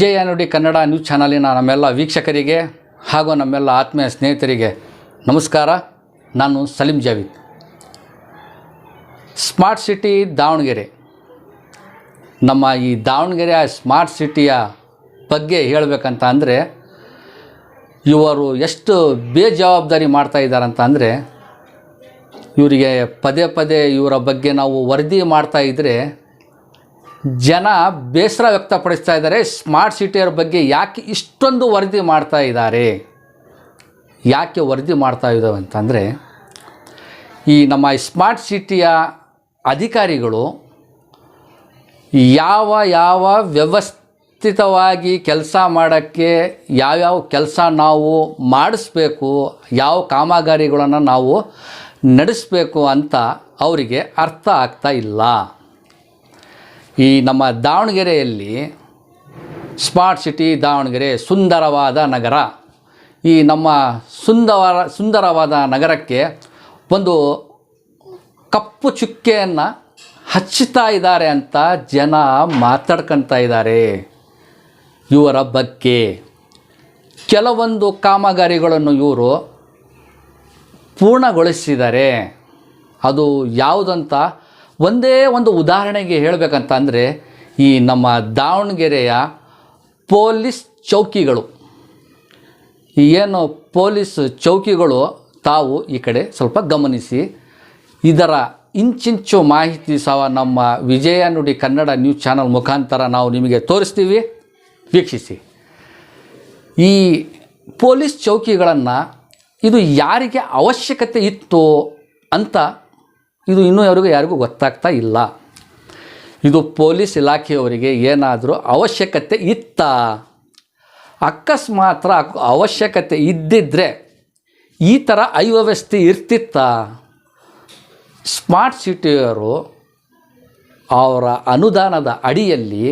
ವಿಜಯ Nudi Kannada news ಚಾನಲಿನ ನಮ್ಮೆಲ್ಲ ವೀಕ್ಷಕರಿಗೆ ಹಾಗೂ ನಮ್ಮೆಲ್ಲ ಆತ್ಮೀಯ ಸ್ನೇಹಿತರಿಗೆ ನಮಸ್ಕಾರ. ನಾನು Saleem Javeed. Smart city Davangere. ನಮ್ಮ ಈ ದಾವಣಗೆರೆಯ ಸ್ಮಾರ್ಟ್ ಸಿಟಿಯ ಬಗ್ಗೆ ಹೇಳಬೇಕಂತ ಅಂದರೆ, ಇವರು ಎಷ್ಟು ಬೇಜವಾಬ್ದಾರಿ ಮಾಡ್ತಾ ಇದ್ದಾರಂತ ಅಂದರೆ, ಇವರಿಗೆ ಪದೇ ಪದೇ ಇವರ ಬಗ್ಗೆ ನಾವು ವರದಿ ಮಾಡ್ತಾ ಇದ್ದರೆ ಜನ ಬೇಸರ ವ್ಯಕ್ತಪಡಿಸ್ತಾ ಇದ್ದಾರೆ. ಸ್ಮಾರ್ಟ್ ಸಿಟಿಯರ ಬಗ್ಗೆ ಯಾಕೆ ಇಷ್ಟೊಂದು ವರದಿ ಮಾಡ್ತಾ ಇದ್ದಾರೆ? ಯಾಕೆ ವರದಿ ಮಾಡ್ತಾ ಇದ್ದಾವೆ ಅಂತಂದರೆ, ಈ ನಮ್ಮ ಸ್ಮಾರ್ಟ್ ಸಿಟಿಯ ಅಧಿಕಾರಿಗಳು ಯಾವ ಯಾವ ವ್ಯವಸ್ಥಿತವಾಗಿ ಕೆಲಸ ಮಾಡೋಕ್ಕೆ ಯಾವ್ಯಾವ ಕೆಲಸ ನಾವು ಮಾಡಿಸ್ಬೇಕು, ಯಾವ ಕಾಮಗಾರಿಗಳನ್ನು ನಾವು ನಡೆಸಬೇಕು ಅಂತ ಅವರಿಗೆ ಅರ್ಥ ಆಗ್ತಾ ಇಲ್ಲ. ಈ ನಮ್ಮ ದಾವಣಗೆರೆಯಲ್ಲಿ ಸ್ಮಾರ್ಟ್ ಸಿಟಿ ದಾವಣಗೆರೆ ಸುಂದರವಾದ ನಗರ. ಈ ನಮ್ಮ ಸುಂದರ ಸುಂದರವಾದ ನಗರಕ್ಕೆ ಒಂದು ಕಪ್ಪು ಚುಕ್ಕೆಯನ್ನು ಹಚ್ಚುತ್ತಾ ಇದ್ದಾರೆ ಅಂತ ಜನ ಮಾತಾಡ್ಕೊತಾ ಇದ್ದಾರೆ. ಇವರ ಬಗ್ಗೆ ಕೆಲವೊಂದು ಕಾಮಗಾರಿಗಳನ್ನು ಇವರು ಪೂರ್ಣಗೊಳಿಸಿದ್ದಾರೆ ಅದು ಯಾವುದಂತ ಒಂದೇ ಒಂದು ಉದಾಹರಣೆಗೆ ಹೇಳಬೇಕಂತ ಅಂದರೆ ಈ ನಮ್ಮ ದಾವಣಗೆರೆಯ ಪೊಲೀಸ್ ಚೌಕಿಗಳು. ಏನು ಪೊಲೀಸ್ ಚೌಕಿಗಳು ತಾವು ಈ ಕಡೆ ಸ್ವಲ್ಪ ಗಮನಿಸಿ. ಇದರ ಇಂಚಿಂಚು ಮಾಹಿತಿ ಸಹ ನಮ್ಮ ವಿಜಯ ನುಡಿ ಕನ್ನಡ ನ್ಯೂಸ್ ಚಾನಲ್ ಮುಖಾಂತರ ನಾವು ನಿಮಗೆ ತೋರಿಸ್ತೀವಿ. ವೀಕ್ಷಿಸಿ. ಈ ಪೊಲೀಸ್ ಚೌಕಿಗಳನ್ನು ಇದು ಯಾರಿಗೆ ಅವಶ್ಯಕತೆ ಇತ್ತು ಅಂತ ಇದು ಇನ್ನೂ ಯಾರಿಗೂ ಯಾರಿಗೂ ಗೊತ್ತಾಗ್ತಾ ಇಲ್ಲ. ಇದು ಪೊಲೀಸ್ ಇಲಾಖೆಯವರಿಗೆ ಏನಾದರೂ ಅವಶ್ಯಕತೆ ಇತ್ತಾ? ಅಕಸ್ಮಾತ್ ಅವಶ್ಯಕತೆ ಇದ್ದಿದ್ದರೆ ಈ ಥರ ಅವ್ಯವಸ್ಥೆ ಇರ್ತಿತ್ತಾ? ಸ್ಮಾರ್ಟ್ ಸಿಟಿಯವರು ಅವರ ಅನುದಾನದ ಅಡಿಯಲ್ಲಿ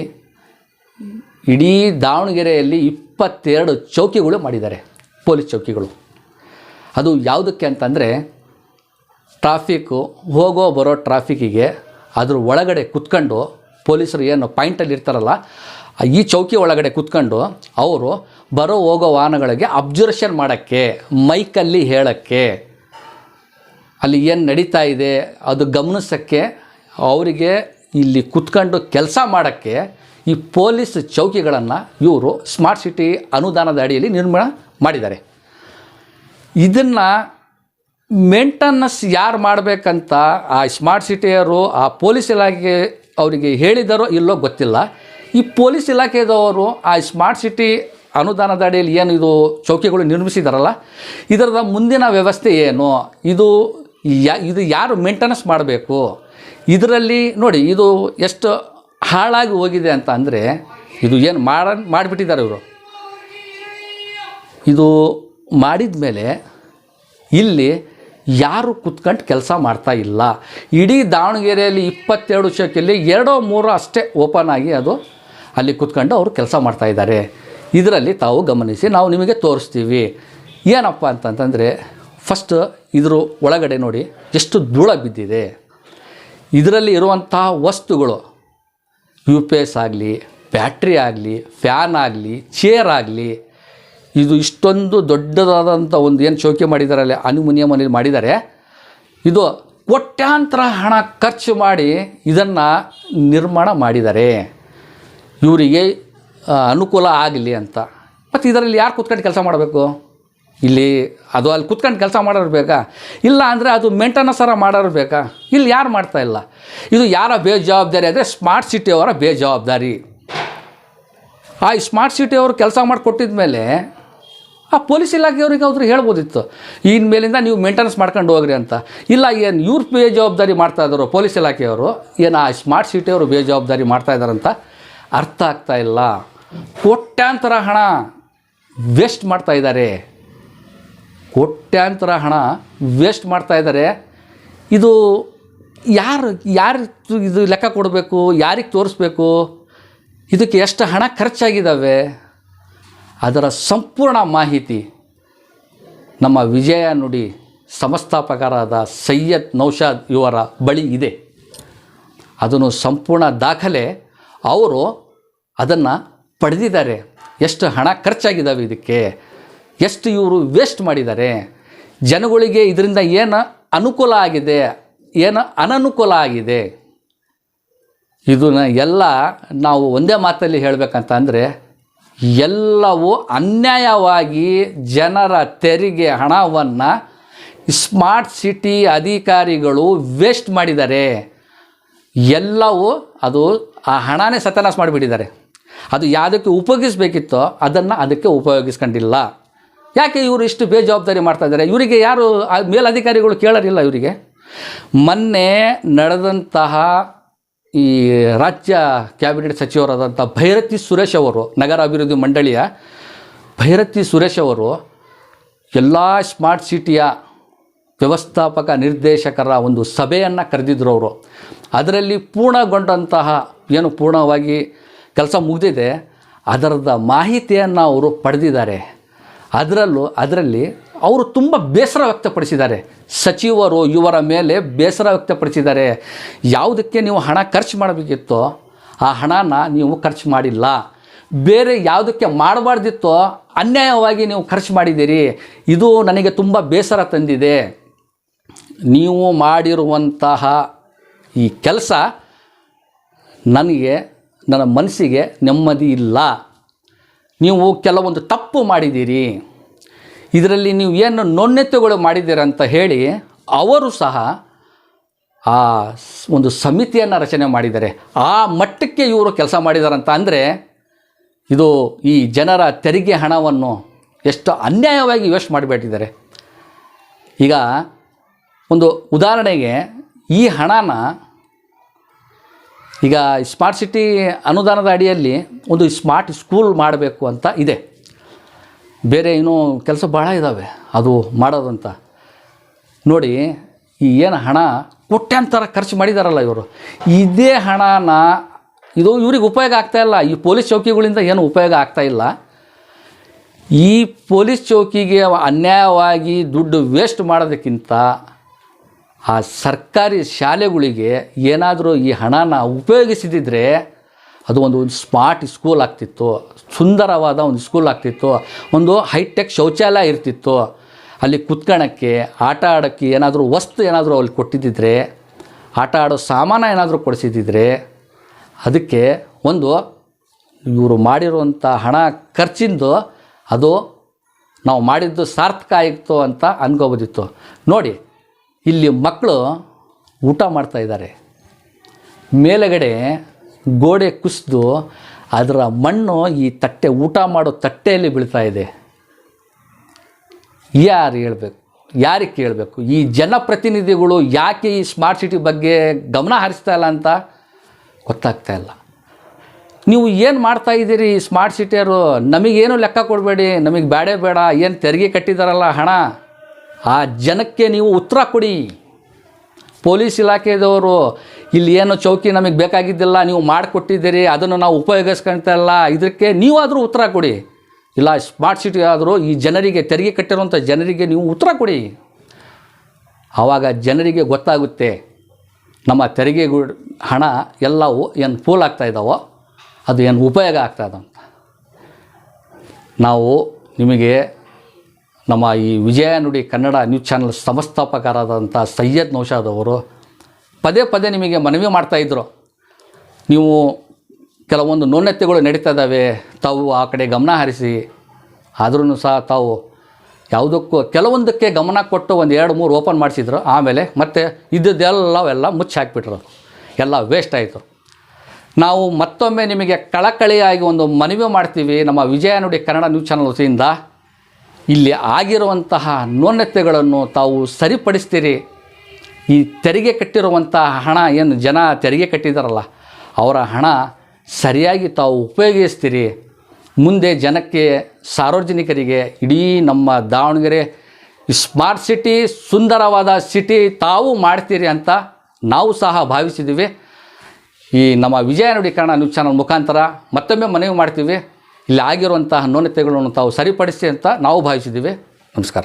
ಇಡೀ ದಾವಣಗೆರೆಯಲ್ಲಿ ಇಪ್ಪತ್ತೆರಡು ಚೌಕಿಗಳು ಮಾಡಿದ್ದಾರೆ, ಪೊಲೀಸ್ ಚೌಕಿಗಳು. ಅದು ಯಾವುದಕ್ಕೆ ಅಂತಂದರೆ ಟ್ರಾಫಿಕ್ಕು ಹೋಗೋ ಬರೋ ಟ್ರಾಫಿಕ್ಕಿಗೆ ಅದ್ರ ಒಳಗಡೆ ಕುತ್ಕೊಂಡು ಪೊಲೀಸರು ಏನು ಪಾಯಿಂಟಲ್ಲಿ ಇರ್ತಾರಲ್ಲ, ಈ ಚೌಕಿ ಒಳಗಡೆ ಕುತ್ಕೊಂಡು ಅವರು ಬರೋ ಹೋಗೋ ವಾಹನಗಳಿಗೆ ಅಬ್ಸರ್ವೇಷನ್ ಮಾಡೋಕ್ಕೆ ಮೈಕಲ್ಲಿ ಹೇಳೋಕ್ಕೆ, ಅಲ್ಲಿ ಏನು ನಡೀತಾ ಇದೆ, ಅದು ಗಮನಿಸೋಕ್ಕೆ, ಅವರಿಗೆ ಇಲ್ಲಿ ಕುತ್ಕೊಂಡು ಕೆಲಸ ಮಾಡೋಕ್ಕೆ ಈ ಪೊಲೀಸ್ ಚೌಕಿಗಳನ್ನು ಇವರು ಸ್ಮಾರ್ಟ್ ಸಿಟಿ ಅನುದಾನದ ಅಡಿಯಲ್ಲಿ ನಿರ್ಮಾಣ ಮಾಡಿದ್ದಾರೆ. ಇದನ್ನು ಮೇಂಟೆನೆನ್ಸ್ ಯಾರು ಮಾಡಬೇಕಂತ ಆ ಸ್ಮಾರ್ಟ್ ಸಿಟಿಯವರು ಆ ಪೊಲೀಸ್ ಇಲಾಖೆ ಅವರಿಗೆ ಹೇಳಿದಾರೋ ಇಲ್ಲೋ ಗೊತ್ತಿಲ್ಲ. ಈ ಪೊಲೀಸ್ ಇಲಾಖೆದವರು ಆ ಸ್ಮಾರ್ಟ್ ಸಿಟಿ ಅನುದಾನದ ಅಡಿಯಲ್ಲಿ ಏನು ಇದು ಚೌಕಿಗಳು ನಿರ್ಮಿಸಿದಾರಲ್ಲ, ಇದರದ ಮುಂದಿನ ವ್ಯವಸ್ಥೆ ಏನು? ಇದು ಇದು ಯಾರು ಮೇಂಟೆನೆನ್ಸ್ ಮಾಡಬೇಕು? ಇದರಲ್ಲಿ ನೋಡಿ, ಇದು ಎಷ್ಟು ಹಾಳಾಗಿ ಹೋಗಿದೆ ಅಂತ ಅಂದರೆ, ಇದು ಏನು ಮಾಡ, ಮಾಡಿಬಿಟ್ಟಿದ್ದಾರೆ ಇವರು. ಇದು ಮಾಡಿದ ಮೇಲೆ ಇಲ್ಲಿ ಯಾರು ಕುತ್ಕೊಂಡು ಕೆಲಸ ಮಾಡ್ತಾ ಇಲ್ಲ. ಇಡೀ ದಾವಣಗೆರೆಯಲ್ಲಿ ಇಪ್ಪತ್ತೆರಡು ಶಕೆಯಲ್ಲಿ ಎರಡೋ ಮೂರೋ ಅಷ್ಟೇ ಓಪನ್ ಆಗಿ ಅದು ಅಲ್ಲಿ ಕುತ್ಕೊಂಡು ಅವರು ಕೆಲಸ ಮಾಡ್ತಾ ಇದ್ದಾರೆ. ಇದರಲ್ಲಿ ತಾವು ಗಮನಿಸಿ ನಾವು ನಿಮಗೆ ತೋರಿಸ್ತೀವಿ. ಏನಪ್ಪ ಅಂತಂತಂದರೆ ಫಸ್ಟ್ ಇದ್ರ ಒಳಗಡೆ ನೋಡಿ ಎಷ್ಟು ಧೂಳ ಬಿದ್ದಿದೆ. ಇದರಲ್ಲಿ ಇರುವಂತಹ ವಸ್ತುಗಳು ಯು ಪಿ ಎಸ್ ಆಗಲಿ ಬ್ಯಾಟ್ರಿ ಆಗಲಿ ಫ್ಯಾನ್ ಆಗಲಿ ಚೇರ್ ಆಗಲಿ ಇದು ಇಷ್ಟೊಂದು ದೊಡ್ಡದಾದಂಥ ಒಂದು ಏನು ಚೌಕಿ ಮಾಡಿದಾರಲ್ಲ ಅಲ್ಯೂಮಿನಿಯಮಲ್ಲಿ ಮಾಡಿದ್ದಾರೆ ಇದು ಕೋಟ್ಯಾಂತರ ಹಣ ಖರ್ಚು ಮಾಡಿ ಇದನ್ನು ನಿರ್ಮಾಣ ಮಾಡಿದ್ದಾರೆ ಇವರಿಗೆ ಅನುಕೂಲ ಆಗಲಿ ಅಂತ. ಮತ್ತು ಇದರಲ್ಲಿ ಯಾರು ಕೂತ್ಕೊಂಡು ಕೆಲಸ ಮಾಡಬೇಕು? ಇಲ್ಲಿ ಅದು ಅಲ್ಲಿ ಕುತ್ಕೊಂಡು ಕೆಲಸ ಮಾಡೋರು ಬೇಕಾ? ಇಲ್ಲ ಅಂದರೆ ಅದು ಮೇಂಟೆನೆನ್ಸ್ ಅರ ಮಾಡೋರು ಬೇಕಾ? ಇಲ್ಲಿ ಯಾರು ಮಾಡ್ತಾ ಇಲ್ಲ? ಇದು ಯಾರ ಬೇಜವಾಬ್ದಾರಿ ಅಂದರೆ ಸ್ಮಾರ್ಟ್ ಸಿಟಿಯವರ ಬೇಜವಾಬ್ದಾರಿ. ಆ ಸ್ಮಾರ್ಟ್ ಸಿಟಿಯವರು ಕೆಲಸ ಮಾಡಿಕೊಟ್ಟಿದ ಮೇಲೆ ಆ ಪೊಲೀಸ್ ಇಲಾಖೆಯವ್ರಿಗೆ ಅವ್ರು ಹೇಳ್ಬೋದಿತ್ತು. ಈ ಮೇಲಿಂದ ನೀವು ಮೇಂಟೆನೆನ್ಸ್ ಮಾಡ್ಕೊಂಡು ಹೋಗ್ರಿ ಅಂತ. ಇಲ್ಲ, ಏನು ಇವ್ರು ಬೇಜವಾಬ್ದಾರಿ ಮಾಡ್ತಾ ಪೊಲೀಸ್ ಇಲಾಖೆಯವರು, ಏನು ಆ ಸ್ಮಾರ್ಟ್ ಸಿಟಿಯವರು ಬೇಜವಾಬ್ದಾರಿ ಮಾಡ್ತಾ ಇದ್ದಾರಂತ ಅರ್ಥ ಆಗ್ತಾ ಇಲ್ಲ. ಕೋಟ್ಯಾಂತರ ಹಣ ವೇಸ್ಟ್ ಮಾಡ್ತಾ ಇದ್ದಾರೆ ಕೋಟ್ಯಾಂತರ ಹಣ ವೇಸ್ಟ್ ಮಾಡ್ತಾ ಇದ್ದಾರೆ ಇದು ಯಾರು ಯಾರು ಇದು ಲೆಕ್ಕ ಕೊಡಬೇಕು, ಯಾರಿಗೆ ತೋರಿಸ್ಬೇಕು? ಇದಕ್ಕೆ ಎಷ್ಟು ಹಣ ಖರ್ಚಾಗಿದ್ದಾವೆ ಅದರ ಸಂಪೂರ್ಣ ಮಾಹಿತಿ ನಮ್ಮ ವಿಜಯ ನುಡಿ ಸಂಸ್ಥಾಪಕರಾದ ಸೈಯದ್ ನೌಷಾದ್ ಇವರ ಬಳಿ ಇದೆ. ಅದನ್ನು ಸಂಪೂರ್ಣ ದಾಖಲೆ ಅವರು ಅದನ್ನು ಪಡೆದಿದ್ದಾರೆ. ಎಷ್ಟು ಹಣ ಖರ್ಚಾಗಿದ್ದಾವೆ ಇದಕ್ಕೆ? ಎಷ್ಟು ಇವರು ವೇಸ್ಟ್ ಮಾಡಿದ್ದಾರೆ? ಜನಗಳಿಗೆ ಇದರಿಂದ ಏನು ಅನುಕೂಲ ಆಗಿದೆ? ಏನು ಅನನುಕೂಲ ಆಗಿದೆ? ಇದನ್ನು ಎಲ್ಲ ನಾವು ಒಂದೇ ಮಾತಲ್ಲಿ ಹೇಳಬೇಕಂತ ಅಂದರೆ ಎಲ್ಲವೂ ಅನ್ಯಾಯವಾಗಿ ಜನರ ತೆರಿಗೆ ಹಣವನ್ನು ಸ್ಮಾರ್ಟ್ ಸಿಟಿ ಅಧಿಕಾರಿಗಳು ವೇಸ್ಟ್ ಮಾಡಿದ್ದಾರೆ. ಎಲ್ಲವೂ ಅದು ಆ ಹಣನೇ ಸತ್ಯನಾಶ ಮಾಡಿಬಿಟ್ಟಿದ್ದಾರೆ. ಅದು ಯಾವುದಕ್ಕೆ ಉಪಯೋಗಿಸ್ಬೇಕಿತ್ತೋ ಅದನ್ನು ಅದಕ್ಕೆ ಉಪಯೋಗಿಸ್ಕೊಂಡಿಲ್ಲ. ಯಾಕೆ ಇವರು ಇಷ್ಟು ಬೇಜವಾಬ್ದಾರಿ ಮಾಡ್ತಾ ಇದ್ದಾರೆ? ಇವರಿಗೆ ಯಾರು ಮೇಲಧಿಕಾರಿಗಳು ಕೇಳೋರಿಲ್ಲ ಇವರಿಗೆ? ಮೊನ್ನೆ ನಡೆದಂತಹ ಈ ರಾಜ್ಯ ಕ್ಯಾಬಿನೆಟ್ ಸಚಿವರಾದಂಥ ಭೈರತಿ ಸುರೇಶ್ ಅವರು, ನಗರ ಅಭಿವೃದ್ಧಿ ಮಂಡಳಿಯ ಭೈರತಿ ಸುರೇಶ್ ಅವರು ಎಲ್ಲ ಸ್ಮಾರ್ಟ್ ಸಿಟಿಯ ವ್ಯವಸ್ಥಾಪಕ ನಿರ್ದೇಶಕರ ಒಂದು ಸಭೆಯನ್ನು ಕರೆದಿದ್ರು ಅವರು. ಅದರಲ್ಲಿ ಪೂರ್ಣಗೊಂಡಂತಹ ಏನು ಪೂರ್ಣವಾಗಿ ಕೆಲಸ ಮುಗಿದಿದೆ, ಅದರದ ಮಾಹಿತಿಯನ್ನು ಅವರು ಪಡೆದಿದ್ದಾರೆ. ಅದರಲ್ಲೂ, ಅದರಲ್ಲಿ ಅವರು ತುಂಬ ಬೇಸರ ವ್ಯಕ್ತಪಡಿಸಿದ್ದಾರೆ. ಸಚಿವರು ಇವರ ಮೇಲೆ ಬೇಸರ ವ್ಯಕ್ತಪಡಿಸಿದ್ದಾರೆ. ಯಾವುದಕ್ಕೆ ನೀವು ಹಣ ಖರ್ಚು ಮಾಡಬೇಕಿತ್ತೋ, ಆ ಹಣನ ನೀವು ಖರ್ಚು ಮಾಡಿಲ್ಲ. ಬೇರೆ ಯಾವುದಕ್ಕೆ ಮಾಡಬಾರ್ದಿತ್ತೋ, ಅನ್ಯಾಯವಾಗಿ ನೀವು ಖರ್ಚು ಮಾಡಿದ್ದೀರಿ. ಇದು ನನಗೆ ತುಂಬ ಬೇಸರ ತಂದಿದೆ. ನೀವು ಮಾಡಿರುವಂತಹ ಈ ಕೆಲಸ ನನಗೆ, ನನ್ನ ಮನಸ್ಸಿಗೆ ನೆಮ್ಮದಿ ಇಲ್ಲ. ನೀವು ಕೆಲವೊಂದು ತಪ್ಪು ಮಾಡಿದ್ದೀರಿ. ಇದರಲ್ಲಿ ನೀವು ಏನು ನೊನ್ನೆತ್ತುಗಳು ಮಾಡಿದ್ದೀರ ಅಂತ ಹೇಳಿ ಅವರು ಸಹ ಆ ಒಂದು ಸಮಿತಿಯನ್ನು ರಚನೆ ಮಾಡಿದ್ದಾರೆ. ಆ ಮಟ್ಟಕ್ಕೆ ಇವರು ಕೆಲಸ ಮಾಡಿದಾರಂತ ಅಂದರೆ ಇದು ಈ ಜನರ ತೆರಿಗೆ ಹಣವನ್ನು ಎಷ್ಟು ಅನ್ಯಾಯವಾಗಿ ವೇಸ್ಟ್ ಮಾಡಿಬಿಟ್ಟಿದ್ದಾರೆ. ಈಗ ಒಂದು ಉದಾಹರಣೆಗೆ ಈ ಹಣನ ಈಗ ಸ್ಮಾರ್ಟ್ ಸಿಟಿ ಅನುದಾನದ ಅಡಿಯಲ್ಲಿ ಒಂದು ಸ್ಮಾರ್ಟ್ ಸ್ಕೂಲ್ ಮಾಡಬೇಕು ಅಂತ ಇದೆ. ಬೇರೆ ಇನ್ನೂ ಕೆಲಸ ಭಾಳ ಇದ್ದಾವೆ ಅದು ಮಾಡೋದಂತ. ನೋಡಿ, ಈ ಏನು ಹಣ ಕೊಟ್ಟಂತರ ಖರ್ಚು ಮಾಡಿದಾರಲ್ಲ ಇವರು. ಇದೇ ಹಣನ ಇದು ಇವ್ರಿಗೆ ಉಪಯೋಗ ಆಗ್ತಾ ಇಲ್ಲ. ಈ ಪೊಲೀಸ್ ಚೌಕಿಗಳಿಂದ ಏನು ಉಪಯೋಗ ಇಲ್ಲ. ಈ ಪೊಲೀಸ್ ಚೌಕಿಗೆ ಅನ್ಯಾಯವಾಗಿ ದುಡ್ಡು ವೇಸ್ಟ್ ಮಾಡೋದಕ್ಕಿಂತ ಆ ಸರ್ಕಾರಿ ಶಾಲೆಗಳಿಗೆ ಏನಾದರೂ ಈ ಹಣನ ಉಪಯೋಗಿಸಿದಿದ್ರೆ ಅದು ಒಂದು ಒಂದು ಸ್ಮಾರ್ಟ್ ಸ್ಕೂಲ್ ಆಗ್ತಿತ್ತು, ಸುಂದರವಾದ ಒಂದು ಸ್ಕೂಲ್ ಆಗ್ತಿತ್ತು, ಒಂದು ಹೈಟೆಕ್ ಶೌಚಾಲಯ ಇರ್ತಿತ್ತು. ಅಲ್ಲಿ ಕುತ್ಕೊಳ್ಳೋಕ್ಕೆ ಆಟ ಆಡೋಕ್ಕೆ ಏನಾದರೂ ವಸ್ತು ಏನಾದರೂ ಅಲ್ಲಿ ಕೊಟ್ಟಿದ್ದಿದ್ರೆ, ಆಟ ಆಡೋ ಸಾಮಾನು ಏನಾದರೂ ಕೊಡಿಸಿದ್ದಿದ್ರೆ, ಅದಕ್ಕೆ ಒಂದು ಇವರು ಮಾಡಿರುವಂಥ ಹಣ ಖರ್ಚಿಂದು ಅದು ನಾವು ಮಾಡಿದ್ದು ಸಾರ್ಥಕ ಆಯಿತು ಅಂತ ಅನ್ಕೋಬೋದಿತ್ತು. ನೋಡಿ, ಇಲ್ಲಿ ಮಕ್ಕಳು ಊಟ ಮಾಡ್ತಾ ಇದ್ದಾರೆ. ಮೇಲುಗಡೆ ಗೋಡೆ ಕುಸಿದು ಅದರ ಮಣ್ಣು ಈ ತಟ್ಟೆ, ಊಟ ಮಾಡೋ ತಟ್ಟೆಯಲ್ಲಿ ಬೀಳ್ತಾ ಇದೆ. ಯಾರು ಹೇಳಬೇಕು? ಯಾರಿಗೆ ಕೇಳಬೇಕು? ಈ ಜನಪ್ರತಿನಿಧಿಗಳು ಯಾಕೆ ಈ ಸ್ಮಾರ್ಟ್ ಸಿಟಿ ಬಗ್ಗೆ ಗಮನ ಹರಿಸ್ತಾ ಇಲ್ಲ ಅಂತ ಗೊತ್ತಾಗ್ತಾ ಇಲ್ಲ. ನೀವು ಏನು ಮಾಡ್ತಾ ಇದ್ದೀರಿ ಈ ಸ್ಮಾರ್ಟ್ ಸಿಟಿಯವರು? ನಮಗೇನು ಲೆಕ್ಕ ಕೊಡಬೇಡಿ, ನಮಗೆ ಬೇಡೇ ಬೇಡ, ಏನು ತೆರಿಗೆ ಕಟ್ಟಿದಾರಲ್ಲ ಹಣ? ಆ ಜನಕ್ಕೆ ನೀವು ಉತ್ತರ ಕೊಡಿ. ಪೊಲೀಸ್ ಇಲಾಖೆದವರು, ಇಲ್ಲಿ ಏನು ಚೌಕಿ ನಮಗೆ ಬೇಕಾಗಿದ್ದಿಲ್ಲ, ನೀವು ಮಾಡಿಕೊಟ್ಟಿದ್ದೀರಿ, ಅದನ್ನು ನಾವು ಉಪಯೋಗಿಸ್ಕೊಳ್ತಾ ಇಲ್ಲ ಇದಕ್ಕೆ ನೀವಾದರೂ ಉತ್ತರ ಕೊಡಿ. ಇಲ್ಲ ಸ್ಮಾರ್ಟ್ ಸಿಟಿ ಆದರೂ ಈ ಜನರಿಗೆ, ತೆರಿಗೆ ಕಟ್ಟಿರುವಂಥ ಜನರಿಗೆ ನೀವು ಉತ್ತರ ಕೊಡಿ. ಆವಾಗ ಜನರಿಗೆ ಗೊತ್ತಾಗುತ್ತೆ, ನಮ್ಮ ತೆರಿಗೆ ಹಣ ಎಲ್ಲವೂ ಏನು ಪೂಲ್ ಆಗ್ತಾ ಇದ್ದಾವೋ ಅದು ಏನು ಉಪಯೋಗ ಆಗ್ತಾ ಅಂತ ನಾವು ನಿಮಗೆ ನಮ್ಮ ಈ ವಿಜಯ ನುಡಿ ಕನ್ನಡ ನ್ಯೂಸ್ ಚಾನಲ್ ಸಂಸ್ಥಾಪಕರಾದಂಥ ಸೈಯದ್ ನೌಶಾದ್ ಅವರು ಪದೇ ಪದೇ ನಿಮಗೆ ಮನವಿ ಮಾಡ್ತಾಯಿದ್ರು ನೀವು ಕೆಲವೊಂದು ನ್ಯೂನತೆಗಳು ನಡೀತಾ ಇದ್ದಾವೆ, ತಾವು ಆ ಕಡೆ ಗಮನ ಹರಿಸಿ. ಆದ್ರೂ ಸಹ ತಾವು ಯಾವುದಕ್ಕೂ ಕೆಲವೊಂದಕ್ಕೆ ಗಮನ ಕೊಟ್ಟು ಒಂದು ಎರಡು ಮೂರು ಓಪನ್ ಮಾಡಿಸಿದ್ರು. ಆಮೇಲೆ ಮತ್ತೆ ಇದ್ದದ್ದೆಲ್ಲವೆಲ್ಲ ಮುಚ್ಚಿ ಹಾಕಿಬಿಟ್ರು. ಎಲ್ಲ ವೇಸ್ಟ್ ಆಯಿತು. ನಾವು ಮತ್ತೊಮ್ಮೆ ನಿಮಗೆ ಕಳಕಳಿಯಾಗಿ ಒಂದು ಮನವಿ ಮಾಡ್ತೀವಿ ನಮ್ಮ ವಿಜಯ ನುಡಿ ಕನ್ನಡ ನ್ಯೂಸ್ ಚಾನಲ್ ವತಿಯಿಂದ. ಇಲ್ಲಿ ಆಗಿರುವಂತಹ ನ್ಯೂನತೆಗಳನ್ನು ತಾವು ಸರಿಪಡಿಸ್ತೀರಿ. ಈ ತೆರಿಗೆ ಕಟ್ಟಿರುವಂಥ ಹಣ ಏನು ಜನ ತೆರಿಗೆ ಕಟ್ಟಿದಾರಲ್ಲ, ಅವರ ಹಣ ಸರಿಯಾಗಿ ತಾವು ಉಪಯೋಗಿಸ್ತೀರಿ. ಮುಂದೆ ಜನಕ್ಕೆ, ಸಾರ್ವಜನಿಕರಿಗೆ, ಇಡೀ ನಮ್ಮ ದಾವಣಗೆರೆ ಸ್ಮಾರ್ಟ್ ಸಿಟಿ, ಸುಂದರವಾದ ಸಿಟಿ ತಾವು ಮಾಡ್ತೀರಿ ಅಂತ ನಾವು ಸಹ ಭಾವಿಸಿದ್ದೀವಿ. ಈ ನಮ್ಮ ವಿಜಯ ನುಡಿ ಕನ್ನಡ ನ್ಯೂಸ್ ಚಾನಲ್ ಮುಖಾಂತರ ಮತ್ತೊಮ್ಮೆ ಮನವಿ ಮಾಡ್ತೀವಿ. ಇಲ್ಲಿ ಆಗಿರುವಂತಹ ನ್ಯೂನತೆಗಳನ್ನು ತಾವು ಸರಿಪಡಿಸಿ ಅಂತ ನಾವು ಭಾವಿಸಿದ್ದೀವಿ. ನಮಸ್ಕಾರ.